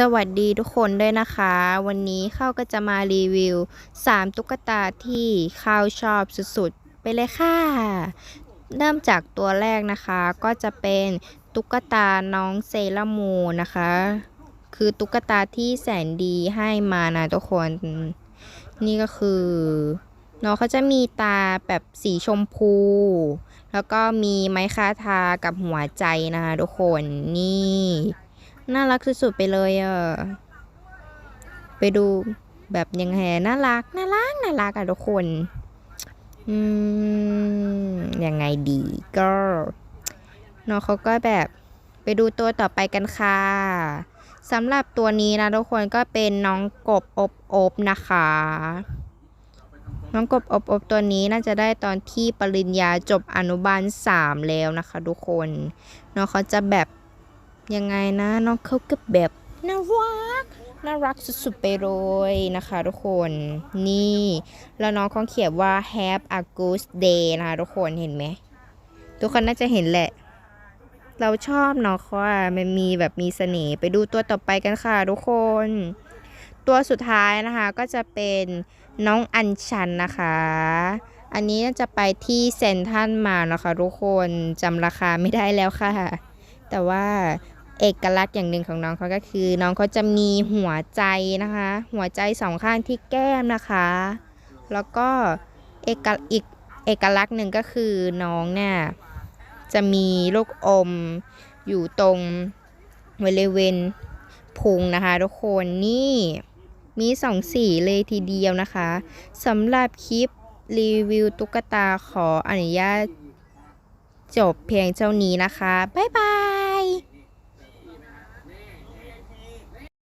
สวัสดีทุกคนด้วยนะคะ วันนี้ข้าวก็จะมารีวิว 3 ตุ๊กตาที่ข้าวชอบสุดๆ ไปเลยค่ะ เริ่มจากตัวแรกนะคะก็จะเป็นตุ๊กตาน้องเซรามูนะคะ คือตุ๊กตาที่แสนดีให้มานะทุกคน นี่ก็คือน้องเขาจะมีตาแบบสีชมพู แล้วก็มีไม้คาทากับหัวใจนะคะทุกคนนี่ น่ารักสุดๆไปเลยเอะไปดูแบบยังไงน่ารักน่ารักน่ารักอะทุกคน อืมยังไงดีก็น้องเขาก็แบบไปดูตัวต่อไปกันค่ะสำหรับตัวนี้นะทุกคนก็เป็นน้องกบอบอบนะคะ น้องกบอบอบตัวนี้น่าจะได้ตอนที่ปริญญาจบอนุบาลสามแล้วนะคะ ทุกคนน้องเขาจะแบบ ยังไงนะน้องเขาก็แบบน่ารักน่ารักสุดๆไปเลยนะคะทุกคนนี่ แล้วน้องเขาเขียนว่า Have a good day นะคะทุกคนเห็นไหมทุกคนน่าจะเห็นแหละ เราชอบน้องเขาอะมันมีแบบมีเสน่ห์ไปดูตัวต่อไปกันค่ะทุกคน ตัวสุดท้ายนะคะก็จะเป็นน้องอัญชันนะคะ อันนี้จะไปที่เซนทันมานะคะทุกคนจำราคาไม่ได้แล้วค่ะ แต่ว่า เอกลักษณ์อย่างหนึ่งของน้องเขาก็คือ น้องเขาจะมีหัวใจนะคะ หัวใจสองข้างที่แก้มนะคะ แล้วก็เอกอีกเอกลักษณ์หนึ่งก็คือน้องเนี่ยจะมีลูกอมอยู่ตรงบริเวณพุงนะคะ ทุกคนนี่มีสองสีเลยทีเดียวนะคะสำหรับคลิปรีวิวตุ๊กตาขออนุญาตจบเพียงเท่านี้นะคะ บ๊ายบาย